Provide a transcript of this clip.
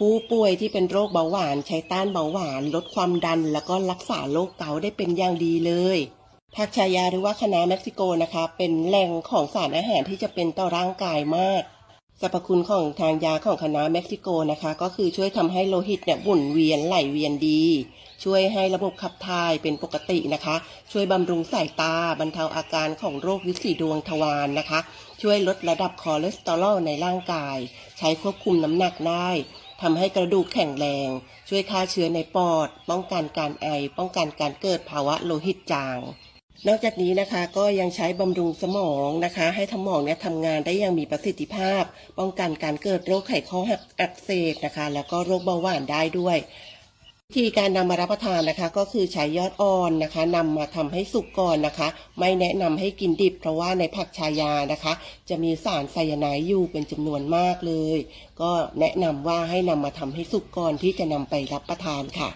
ผู้ป่วยที่เป็นโรคเบาหวานใช้ต้านเบาหวาน ลดความดัน แล้วก็รักษาโรคเกาต์ได้เป็นอย่างดีเลยผักชายาหรือว่าคะน้าเม็กซิโกนะคะ เป็นแหล่งของสารอาหารที่จะเป็นต่อร่างกายมากสรรพคุณของทางยาของคะน้าเม็กซิโกนะคะ ก็คือช่วยทำให้โลหิตเนี่ยหมุนเวียนไหลเวียนดี ช่วยให้ระบบขับถ่ายเป็นปกตินะคะ ช่วยบำรุงสายตาบรรเทาอาการของโรควิสีดวงทวารนะคะ ช่วยลดระดับคอเลสเตอรอลในร่างกาย ใช้ควบคุมน้ำหนักได้ ทำให้กระดูกแข็งแรง ช่วยฆ่าเชื้อในปอด ป้องกันการไอ ป้องกันการเกิดภาวะโลหิตจาง นอกจากนี้นะคะก็ยังใช้บำรุงสมองนะคะ ให้สมองเนี่ยทำงานได้อย่างมีประสิทธิภาพ ป้องกันการเกิดโรคไขข้ออักเสบนะคะ แล้วก็โรคเบาหวานได้ด้วย วิธีการนำมารับประทานนะคะก็คือใช้ยอดอ่อนนะคะนำมาทำให้สุกก่อนนะคะ ไม่แนะนำให้กินดิบ เพราะว่าในผักชายานะคะ จะมีสารไซยาไนด์อยู่เป็นจำนวนมากเลย ก็แนะนำว่าให้นำมาทำให้สุกก่อนที่จะนำไปรับประทานค่ะ